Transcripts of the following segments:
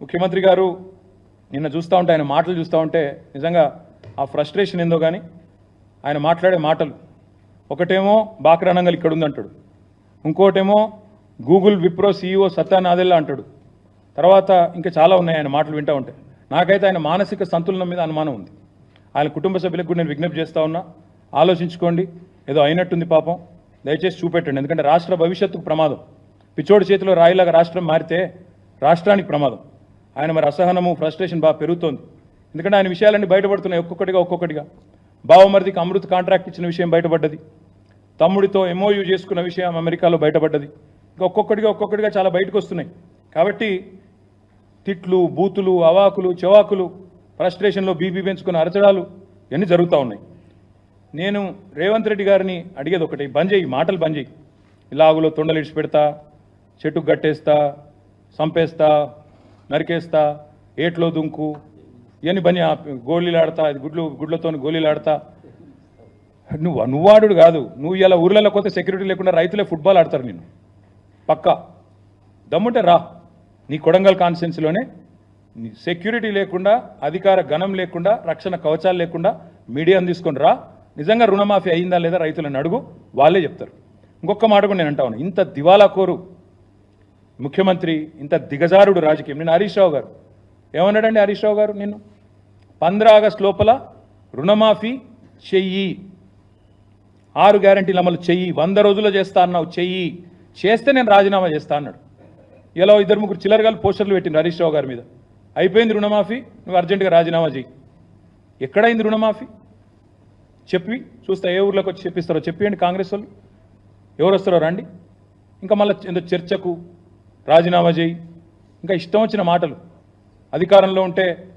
ముఖ్యమంత్రి గారు నిన్న చూస్తూ ఉంటే ఆయన మాటలు చూస్తూ ఉంటే నిజంగా ఆ ఫ్రస్ట్రేషన్ ఏందో కానీ ఆయన మాట్లాడే మాటలు. ఒకటేమో బాక్రానంగల్ ఇక్కడ ఉందంటాడు ఇంకోటేమో గూగుల్ విప్రో సీఈఓ సత్యానాదెల్లా అంటాడు. తర్వాత ఇంకా చాలా ఉన్నాయి ఆయన మాటలు వింటూ ఉంటే. నాకైతే ఆయన మానసిక సంతులనం మీద అనుమానం ఉంది. ఆయన కుటుంబ సభ్యులకు కూడా నేను విజ్ఞప్తి చేస్తూ ఉన్నా. ఆలోచించుకోండి. ఏదో అయినట్టుంది పాపం. దయచేసి చూపెట్టండి. ఎందుకంటే రాష్ట్ర భవిష్యత్తుకు ప్రమాదం. పిచ్చోడి చేతిలో రాయిలాగా రాష్ట్రం మారితే రాష్ట్రానికి ప్రమాదం. ఆయన మరి అసహనము ఫ్రస్ట్రేషన్ బాగా పెరుగుతోంది. ఎందుకంటే ఆయన విషయాలన్నీ బయటపడుతున్నాయి ఒక్కొక్కటిగా ఒక్కొక్కటిగా. బావమరిదికి అమృత్ కాంట్రాక్ట్ ఇచ్చిన విషయం బయటపడ్డది. తమ్ముడితో ఎంఓయూ చేసుకున్న విషయం అమెరికాలో బయటపడ్డది. ఇంకా ఒక్కొక్కటిగా ఒక్కొక్కటిగా చాలా బయటకు వస్తున్నాయి కాబట్టి తిట్లు బూతులు అవాకులు చెవాకులు ఫ్రస్ట్రేషన్లో బీపీ పెంచుకున్న అరచడాలు ఇవన్నీ జరుగుతూ ఉన్నాయి. నేను రేవంత్ రెడ్డి గారిని అడిగేది ఒకటి బంద్ చేయి మాటలు బంద్ చేయి. ఇలాగులో తొండలు ఇడిచి పెడతా చెట్టుకు గట్టేస్తా సంపేస్తా నరికేస్తా ఏట్లో దుంకు ఇవన్నీ బని గోళీలాడతా ఇది గుడ్లు గుడ్లతో గోళీలు ఆడతా నువ్వు నువ్వాడు కాదు. నువ్వు ఇలా ఊర్లలో కొత్త సెక్యూరిటీ లేకుండా రైతులే ఫుట్బాల్ ఆడతారు నేను పక్కా. దమ్ముంటే రా. నీ కొడంగల్ కాన్స్టిట్యున్సీలోనే నీ సెక్యూరిటీ లేకుండా అధికార గణం లేకుండా రక్షణ కవచాలు లేకుండా మీడియాను తీసుకొని రా. నిజంగా రుణమాఫీ అయిందా లేదా రైతులను అడుగు. వాళ్ళే చెప్తారు. ఇంకొక మాట కూడా నేను అంటా ఇంత దివాలా కోరు. ముఖ్యమంత్రి ఇంత దిగజారుడు రాజకీయం. నేను హరీష్ రావు గారు. ఏమన్నాడండి హరీష్ రావు గారు నిన్ను? పంద్రా ఆగస్ట్ లోపల రుణమాఫీ చెయ్యి. ఆరు గ్యారంటీలు అమలు చెయ్యి. వంద రోజుల్లో చేస్తా అన్నావు చెయ్యి. చేస్తే నేను రాజీనామా చేస్తా అన్నాడు. ఇలా ఇద్దరు ముగ్గురు చిల్లరగాలు పోస్టర్లు పెట్టింది హరీష్ రావు గారి మీద. అయిపోయింది రుణమాఫీ నువ్వు అర్జెంటుగా రాజీనామా చెయ్యి. ఎక్కడైంది రుణమాఫీ? చెప్పి చూస్తా ఏ ఊర్లోకి వచ్చి చెప్పిస్తారో చెప్పియండి కాంగ్రెస్ వాళ్ళు. ఎవరు వస్తారో రండి. ఇంకా మళ్ళీ ఎంతో చర్చకు రాజీనామా చేయి. ఇంకా ఇష్టం వచ్చిన మాటలు. అధికారంలో ఉంటే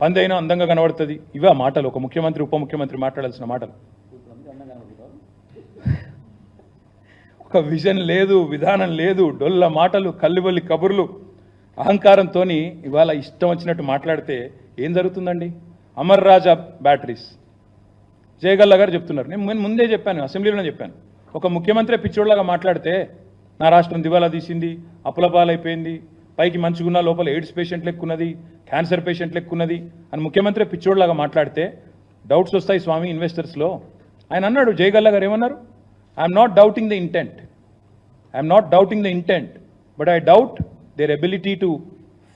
పందైనా అందంగా కనబడుతుంది. ఇవే ఆ మాటలు. ఒక ముఖ్యమంత్రి ఉప ముఖ్యమంత్రి మాట్లాడాల్సిన మాటలు. ఒక విజన్ లేదు విధానం లేదు డొల్ల మాటలు కల్లిబొల్లి కబుర్లు అహంకారంతో ఇవాళ ఇష్టం వచ్చినట్టు మాట్లాడితే ఏం జరుగుతుందండి? అమర్ రాజా బ్యాటరీస్. జయగల్లా గారు చెప్తున్నారు. నేను ముందే చెప్పాను అసెంబ్లీలోనే చెప్పాను. ఒక ముఖ్యమంత్రి పిచ్చోళ్ళగా మాట్లాడితే నా రాష్ట్రం దివాలా తీసింది అప్పులపాలైపోయింది. పైకి మంచిగున్న లోపల ఎయిడ్స్ పేషెంట్ లెక్కున్నది క్యాన్సర్ పేషెంట్ లెక్కున్నది అని ముఖ్యమంత్రి పిచ్చోడ్లాగా మాట్లాడితే డౌట్స్ వస్తాయి స్వామి ఇన్వెస్టర్స్లో. ఆయన అన్నాడు జయగల్లా గారు ఏమన్నారు? I'm not doubting the intent I'm not doubting the intent but I doubt their ability to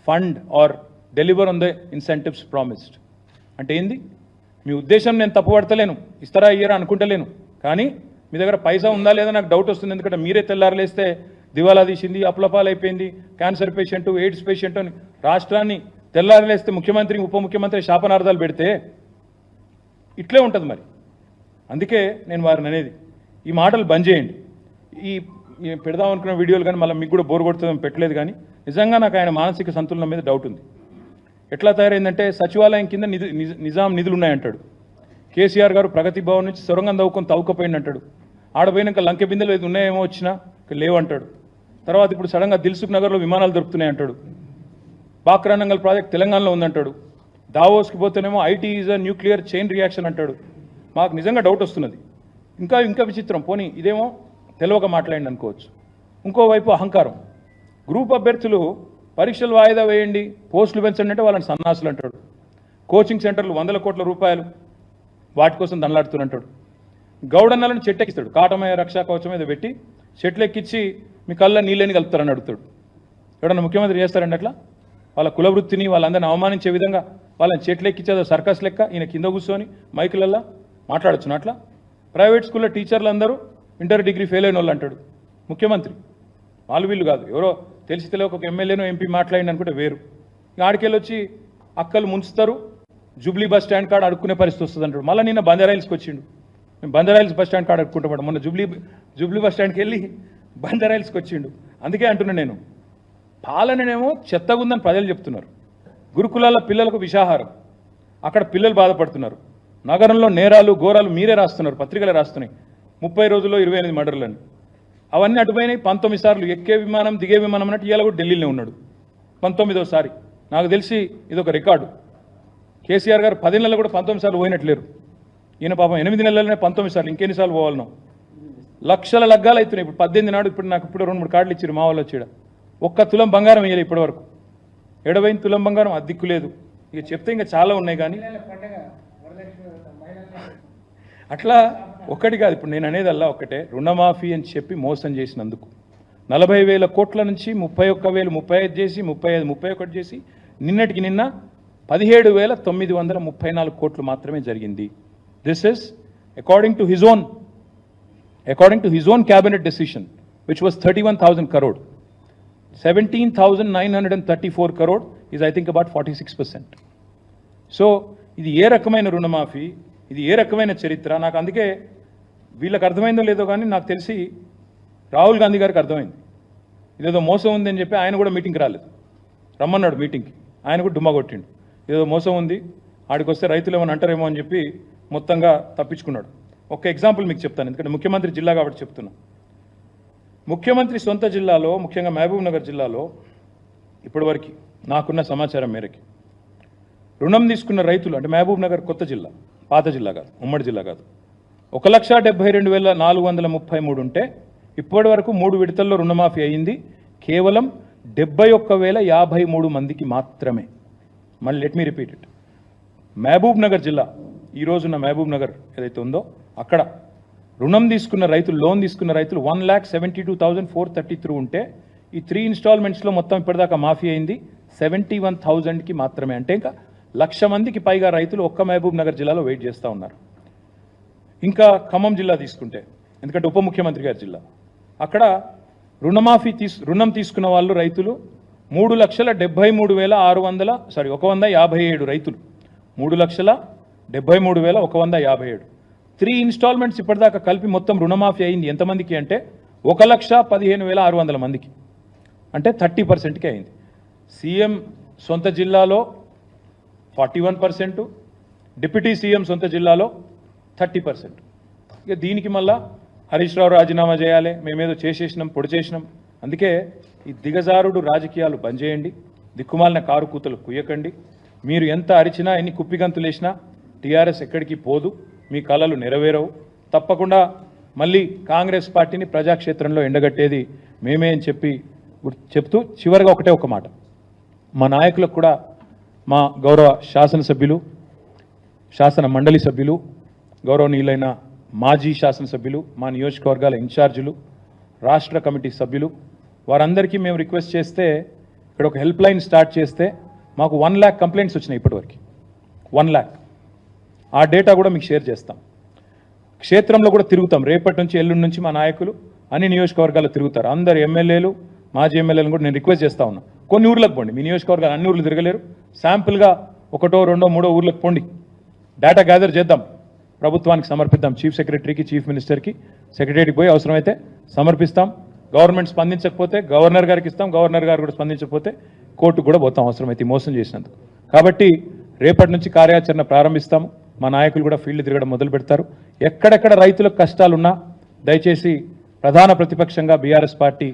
fund or deliver on the incentives promised అంటే ఏంది? మీ ఉద్దేశం నేను తప్పుపడతలేను ఇస్తారా ఇయ్యరా అనుకుంటలేను. కానీ మీ దగ్గర పైసా ఉందా లేదా నాకు డౌట్ వస్తుంది. ఎందుకంటే మీరే తెల్లారలేస్తే దివాలా తీసింది అప్లపాలైపోయింది క్యాన్సర్ పేషెంట్ ఎయిడ్స్ పేషెంట్ అని రాష్ట్రాన్ని తెల్లారలేస్తే ముఖ్యమంత్రి ఉప ముఖ్యమంత్రి శాపనార్థాలు పెడితే ఇట్లే ఉంటుంది మరి. అందుకే నేను వారిని అనేది ఈ మాటలు బంద్ చేయండి. ఈ పెడదామనుకున్న పెడదాం అనుకున్న వీడియోలు కానీ మళ్ళీ మీకు కూడా బోర్ కొడుతుందని పెట్టలేదు కానీ నిజంగా నాకు ఆయన మానసిక సంతులనం మీద డౌట్ ఉంది. ఎట్లా తయారైందంటే సచివాలయం కింద నిధి నిజ- నిజాం నిధులు ఉన్నాయంటాడు కేసీఆర్ గారు ప్రగతి భవన్ నుంచి సొరంగం తవ్వుకొని తవ్వుకపోయింది అంటాడు ఆడపోయినాక లంకె బిందెలు ఏది ఉన్నాయేమో వచ్చినా లేవంటాడు లేవు అంటాడు. తర్వాత ఇప్పుడు సడన్గా దిల్సుఖ్ నగర్లో విమానాలు దొరుకుతున్నాయి అంటాడు. బాక్రానంగల్ ప్రాజెక్ట్ తెలంగాణలో ఉందంటాడు. దావోస్కి పోతేనేమో IT is a nuclear chain reaction అంటాడు. మాకు నిజంగా డౌట్ వస్తున్నది. ఇంకా ఇంకా విచిత్రం. పోనీ ఇదేమో తెలియక మాట్లాడండి అనుకోవచ్చు. ఇంకోవైపు అహంకారం. గ్రూప్ అభ్యర్థులు పరీక్షలు వాయిదా వేయండి పోస్టులు పెంచండి అంటే వాళ్ళని సన్నాసులు అంటాడు. కోచింగ్ సెంటర్లు వందల కోట్ల రూపాయలు. వాటి కోసం దండలాడుతున్నట్టాడు గౌడన్నలను చెట్టెక్కిస్తాడు. కాటమయ రక్షా కవచం మీద పెట్టి చెట్లు ఎక్కించి మీ కళ్ళ నీళ్ళని కలుపుతారని అడుగుతాడు. ఎవడన్నా ముఖ్యమంత్రి చేస్తారండి అట్లా? వాళ్ళ కులవృత్తిని వాళ్ళందరిని అవమానించే విధంగా వాళ్ళని చెట్లు ఎక్కించేదో సర్కస్ లెక్క ఈయన కింద కూర్చొని మైకులల్లా మాట్లాడొచ్చును అట్లా? ప్రైవేట్ స్కూల్లో టీచర్లు అందరూ ఇంటర్ డిగ్రీ ఫెయిల్ అయిన వాళ్ళు అంటాడు. ముఖ్యమంత్రి. వాళ్ళు వీళ్ళు కాదు. ఎవరో తెలిసి తెలియక ఒక ఎమ్మెల్యేనో ఎంపీ మాట్లాడింది అనుకుంటే వేరు. ఇక ఆడికెళ్ళి వచ్చి అక్కలు ముంచుతారు. జూబ్లీ బస్ స్టాండ్ కాడ అడుక్కునే పరిస్థితి వస్తుంది అంటాడు మళ్ళీ నిన్న బంజారాయిల్స్కి వచ్చిండు. మేము బందరాయిల్స్ బస్ స్టాండ్ కాడ అడుక్కుంటాం మొన్న జూబ్లీ జూబ్లీ బస్ స్టాండ్కి వెళ్ళి బందరాయిల్స్కి వచ్చిండు. అందుకే అంటున్నా నేను. పాలననేమో చెత్తగుందని ప్రజలు చెప్తున్నారు. గురుకులాల పిల్లలకు విషాహారం. అక్కడ పిల్లలు బాధపడుతున్నారు. నగరంలో నేరాలు ఘోరాలు మీరే రాస్తున్నారు పత్రికలు రాస్తున్నాయి. ముప్పై రోజుల్లో ఇరవై ఎనిమిది మర్డర్లని. అవన్నీ అటుపోయినాయి. పంతొమ్మిది సార్లు ఎక్కే విమానం దిగే విమానం అన్నట్టు ఇవాళ కూడా ఢిల్లీలో ఉన్నాడు. పంతొమ్మిదోసారి. నాకు తెలిసి ఇది ఒక రికార్డు. కేసీఆర్ గారు పది నెలలు కూడా పంతొమ్మిది సార్లు పోయినట్లేరు. ఈయన పాపం ఎనిమిది నెలలనే పంతొమ్మిది సార్లు ఇంకెన్నిసార్లు పోవాలను. లక్షల లగ్గాలు అవుతున్నాయి. ఇప్పుడు పద్దెనిమిది నాడు ఇప్పుడు నాకు ఇప్పుడు రెండు మూడు కార్డులు ఇచ్చారు మా వాళ్ళు వచ్చాడు. ఒక్క తులం బంగారం వేయలేదు ఇప్పటి వరకు. ఎడవైన తులం బంగారం అది లేదు. ఇక చెప్తే ఇంకా చాలా ఉన్నాయి కానీ. అట్లా ఒకటి కాదు. ఇప్పుడు నేను అనేది అలా ఒకటే. రుణమాఫీ అని చెప్పి మోసం చేసినందుకు. నలభై వేల కోట్ల నుంచి ముప్పై ఒక్క వేలు ముప్పై ఐదు చేసి ముప్పై ఐదు ముప్పై ఒకటి చేసి నిన్నటికి నిన్న పదిహేడు వేల తొమ్మిది వందల ముప్పై నాలుగు కోట్లు మాత్రమే జరిగింది. This is according to his own according to his own cabinet decision which was thirty one thousand crore seventeen thousand nine hundred and thirty four crore is I think about forty six percent so ఇది ఏ రకమైన రుణమాఫీ ఇది ఏ రకమైన చరిత్ర? నాకు అందుకే వీళ్ళకి అర్థమైందో లేదో కానీ నాకు తెలిసి రాహుల్ గాంధీ గారికి అర్థమైంది. ఇదేదో మోసం ఉంది అని చెప్పి ఆయన కూడా మీటింగ్కి రాలేదు. రమ్మన్నాడు మీటింగ్కి ఆయన కూడా డుమ్మ కొట్టిండు. ఏదో మోసం ఉంది. ఆడికొస్తే రైతులు ఏమైనా అంటారేమో అని చెప్పి మొత్తంగా తప్పించుకున్నాడు. ఒక ఎగ్జాంపుల్ మీకు చెప్తాను. ఎందుకంటే ముఖ్యమంత్రి జిల్లా కాబట్టి చెప్తున్నా. ముఖ్యమంత్రి సొంత జిల్లాలో ముఖ్యంగా మహబూబ్ నగర్ జిల్లాలో ఇప్పటివరకు నాకున్న సమాచారం మేరకి రుణం తీసుకున్న రైతులు అంటే మహబూబ్ నగర్ కొత్త జిల్లా పాత జిల్లా కాదు ఉమ్మడి జిల్లా కాదు. ఒక లక్ష డెబ్బై రెండు వేల నాలుగు వందల ముప్పై మూడు ఉంటే ఇప్పటి వరకు మూడు విడతల్లో రుణమాఫీ అయింది. కేవలం డెబ్బై ఒక్క వేల యాభై మూడు మందికి మాత్రమే. మళ్ళీ let me repeat it Mahabubnagar జిల్లా ఈ రోజున్న మహబూబ్ నగర్ ఏదైతే ఉందో అక్కడ రుణం తీసుకున్న రైతులు లోన్ తీసుకున్న రైతులు one lakh seventy two thousand four thirty three ఉంటే ఈ త్రీ ఇన్స్టాల్మెంట్స్లో మొత్తం ఇప్పటిదాకా మాఫీ అయింది. సెవెంటీ వన్ థౌజండ్కి మాత్రమే. అంటే ఇంకా లక్ష మందికి పైగా రైతులు ఒక్క మహబూబ్ నగర్ జిల్లాలో వెయిట్ చేస్తూ ఉన్నారు. ఇంకా ఖమ్మం జిల్లా తీసుకుంటే ఎందుకంటే ఉప ముఖ్యమంత్రి గారి జిల్లా. అక్కడ రుణమాఫీ తీసు రుణం తీసుకున్న వాళ్ళు రైతులు మూడు లక్షల డెబ్బై మూడు వేల ఆరు వందల సారీ ఒక వంద యాభై ఏడు రైతులు. మూడు లక్షల డెబ్బై మూడు వేల ఒక వంద యాభై ఏడు. త్రీ ఇన్స్టాల్మెంట్స్ ఇప్పటిదాకా కలిపి మొత్తం రుణమాఫీ అయింది ఎంతమందికి అంటే ఒక లక్ష పదిహేను వేల ఆరు వందల మందికి. అంటే థర్టీ పర్సెంట్కి అయింది. సీఎం సొంత జిల్లాలో forty one percent deputy CM సొంత జిల్లాలో థర్టీ పర్సెంట్. ఇక దీనికి మళ్ళా హరీష్ రావు రాజీనామా చేయాలి మేమేదో చేసేసినాం పొడి చేసినాం. అందుకే ఈ దిగజారుడు రాజకీయాలు బంద్ చేయండి దిక్కుమాలిన కారు కూతలు కుయ్యకండి. మీరు ఎంత అరిచినా ఎన్ని కుప్పిగంతులు వేసినా టీఆర్ఎస్ ఎక్కడికి పోదు. మీ కళలు నెరవేరవు. తప్పకుండా మళ్ళీ కాంగ్రెస్ పార్టీని ప్రజాక్షేత్రంలో ఎండగట్టేది మేమే అని చెప్పి చెప్తూ చివరిగా ఒకటే ఒక మాట. మా నాయకులకు కూడా మా గౌరవ శాసనసభ్యులు శాసన మండలి సభ్యులు గౌరవనీయులైన మాజీ శాసనసభ్యులు మా నియోజకవర్గాల ఇన్ఛార్జీలు రాష్ట్ర కమిటీ సభ్యులు వారందరికీ మేము రిక్వెస్ట్ చేస్తే ఇక్కడ ఒక హెల్ప్ లైన్ స్టార్ట్ చేస్తే మాకు వన్ ల్యాక్ కంప్లైంట్స్ వచ్చినాయి ఇప్పటివరకు. వన్ ల్యాక్ ఆ డేటా కూడా మీకు షేర్ చేస్తాం. క్షేత్రంలో కూడా తిరుగుతాం. రేపటి నుంచి ఎల్లుండి నుంచి మా నాయకులు అన్ని నియోజకవర్గాల్లో తిరుగుతారు. అందరు ఎమ్మెల్యేలు మాజీ ఎమ్మెల్యేలను కూడా నేను రిక్వెస్ట్ చేస్తా ఉన్నా. కొన్ని ఊర్లకు పోండి. మీ నియోజకవర్గాలు అన్ని ఊర్లు తిరగలేరు. శాంపుల్గా ఒకటో రెండో మూడో ఊర్లకు పోండి. డేటా గ్యాదర్ చేద్దాం. ప్రభుత్వానికి సమర్పిద్దాం. చీఫ్ సెక్రటరీకి చీఫ్ మినిస్టర్కి సెక్రటరీకి పోయి అవసరమైతే సమర్పిస్తాం. గవర్నమెంట్ స్పందించకపోతే గవర్నర్ గారికి ఇస్తాం గవర్నర్ గారు కూడా స్పందించకపోతే కోర్టుకు కూడా పోతాం అవసరమైతే మోసం చేసినందుకు. కాబట్టి రేపటి నుంచి కార్యాచరణ ప్రారంభిస్తాం. మా నాయకులు కూడా ఫీల్డ్ తిరగడం మొదలు పెడతారు. ఎక్కడెక్కడ రైతులకు కష్టాలున్నా దయచేసి ప్రధాన ప్రతిపక్షంగా బీఆర్ఎస్ పార్టీ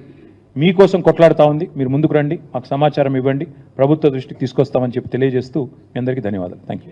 మీకోసం కొట్లాడుతూ ఉంది. మీరు ముందుకు రండి మాకు సమాచారం ఇవ్వండి ప్రభుత్వ దృష్టికి తీసుకొస్తామని చెప్పి తెలియజేస్తూ మీ అందరికీ ధన్యవాదాలు. Thank you